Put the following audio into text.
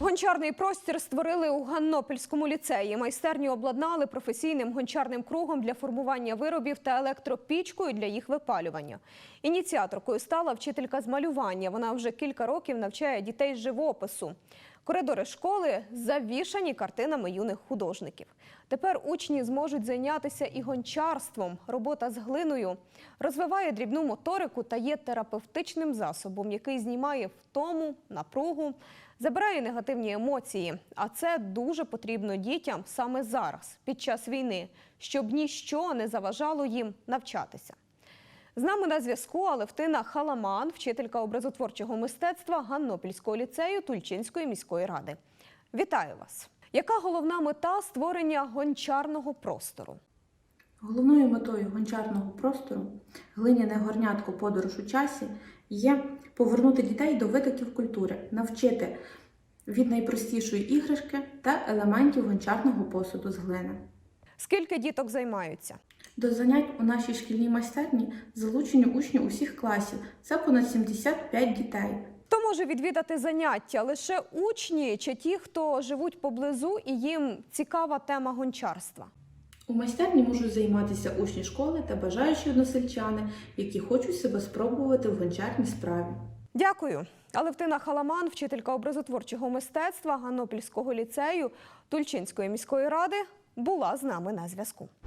Гончарний простір створили у Ганнопільському ліцеї. Майстерню обладнали професійним гончарним кругом для формування виробів та електропічкою для їх випалювання. Ініціаторкою стала вчителька з малювання. Вона вже кілька років навчає дітей з живопису. Коридори школи завішані картинами юних художників. Тепер учні зможуть зайнятися і гончарством. Робота з глиною розвиває дрібну моторику та є терапевтичним засобом, який знімає втому, напругу, забирає негативні емоції. А це дуже потрібно дітям саме зараз, під час війни, щоб ніщо не заважало їм навчатися. З нами на зв'язку Алевтина Халаман, вчителька образотворчого мистецтва Ганнопільського ліцею Тульчинської міської ради. Вітаю вас! Яка головна мета створення гончарного простору? Головною метою гончарного простору глиняне горнятко подорож у часі є повернути дітей до витоків культури, навчити від найпростішої іграшки та елементів гончарного посуду з глини. Скільки діток займаються? До занять у нашій шкільній майстерні залучені учні усіх класів. Це понад 75 дітей. Хто може відвідати заняття? Лише учні чи ті, хто живуть поблизу і їм цікава тема гончарства? У майстерні можуть займатися учні школи та бажаючі односельчани, які хочуть себе спробувати в гончарній справі. Дякую. Алевтина Халаман, вчителька образотворчого мистецтва Ганнопільського ліцею Тульчинської міської ради, була з нами на зв'язку.